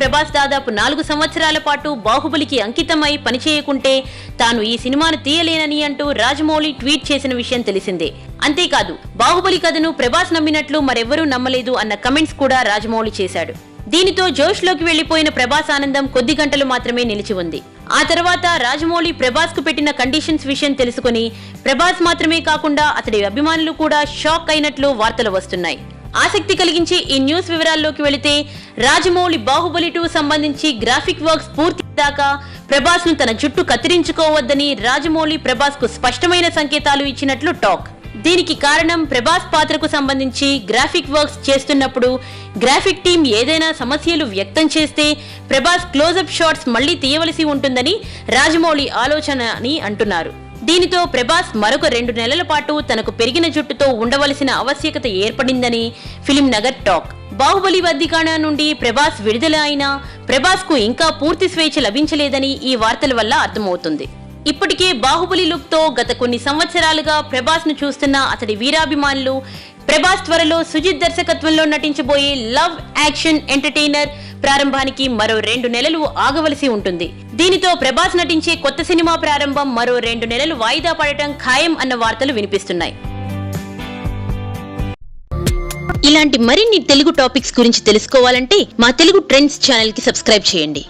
ప్రభాస్ దాదాపు నాలుగు సంవత్సరాల పాటు బాహుబలికి అంకితమై పనిచేయకుంటే తాను ఈ సినిమాను తీయలేనని అంటూ రాజమౌళి ట్వీట్ చేసిన విషయం తెలిసిందే. అంతేకాదు బాహుబలి కథను ప్రభాస్ నమ్మినట్లు మరెవ్వరూ నమ్మలేదు అన్న కమెంట్స్ కూడా రాజమౌళి చేశాడు. దీనితో జోష్లోకి వెళ్ళిపోయిన ప్రభాస్ ఆనందం కొద్ది గంటలు మాత్రమే నిలిచి ఉంది. ఆ తర్వాత రాజమౌళి ప్రభాస్కు పెట్టిన కండిషన్స్ విషయం తెలుసుకుని ప్రభాస్ మాత్రమే కాకుండా అతడి అభిమానులు కూడా షాక్ అయినట్లు వార్తలు వస్తున్నాయి. ఆసక్తి కలిగించే ఈ న్యూస్ వివరాల్లోకి వెళితే రాజమౌళి బాహుబలి టూ సంబంధించి గ్రాఫిక్ వర్క్స్ పూర్తి దాకా ప్రభాస్ను తన జుట్టు కత్తిరించుకోవద్దని రాజమౌళి ప్రభాస్కు స్పష్టమైన సంకేతాలు ఇచ్చినట్లు టాక్. దీనికి కారణం ప్రభాస్ పాత్రకు సంబంధించి గ్రాఫిక్ వర్క్స్ చేస్తున్నప్పుడు గ్రాఫిక్ టీం ఏదైనా సమస్యలు వ్యక్తం చేస్తే ప్రభాస్ క్లోజప్ షాట్స్ మళ్ళీ తీయవలసి ఉంటుందని రాజమౌళి ఆలోచన అని అంటున్నారు. దీనితో ప్రభాస్ మరొక రెండు నెలల పాటు తనకు పెరిగిన జుట్టుతో ఉండవలసిన ఆవశ్యకత ఏర్పడిందని ఫిలిం నగర్ టాక్. బాహుబలి వద్దికాణ నుండి ప్రభాస్ విడుదల అయినా ప్రభాస్కు ఇంకా పూర్తి స్వేచ్ఛ లభించలేదని ఈ వార్తల వల్ల అర్థమవుతుంది. ఇప్పటికే బాహుబలి లుక్తో గత కొన్ని సంవత్సరాలుగా ప్రభాస్ను చూస్తున్న అతడి వీరాభిమానులు ప్రభాస్ త్వరలో సుజిత్ దర్శకత్వంలో నటించబోయే లవ్ యాక్షన్ ఎంటర్టైనర్ ప్రారంభానికి మరో రెండు నెలలు ఆగవలసి ఉంటుంది. దీనితో ప్రభాస్ నటించే కొత్త సినిమా ప్రారంభం మరో రెండు నెలలు వాయిదా పడటం ఖాయం అన్న వార్తలు వినిపిస్తున్నాయి. ఇలాంటి మరిన్ని తెలుగు టాపిక్స్ గురించి తెలుసుకోవాలంటే మా తెలుగు ట్రెండ్స్ ఛానల్కి సబ్స్క్రైబ్ చేయండి.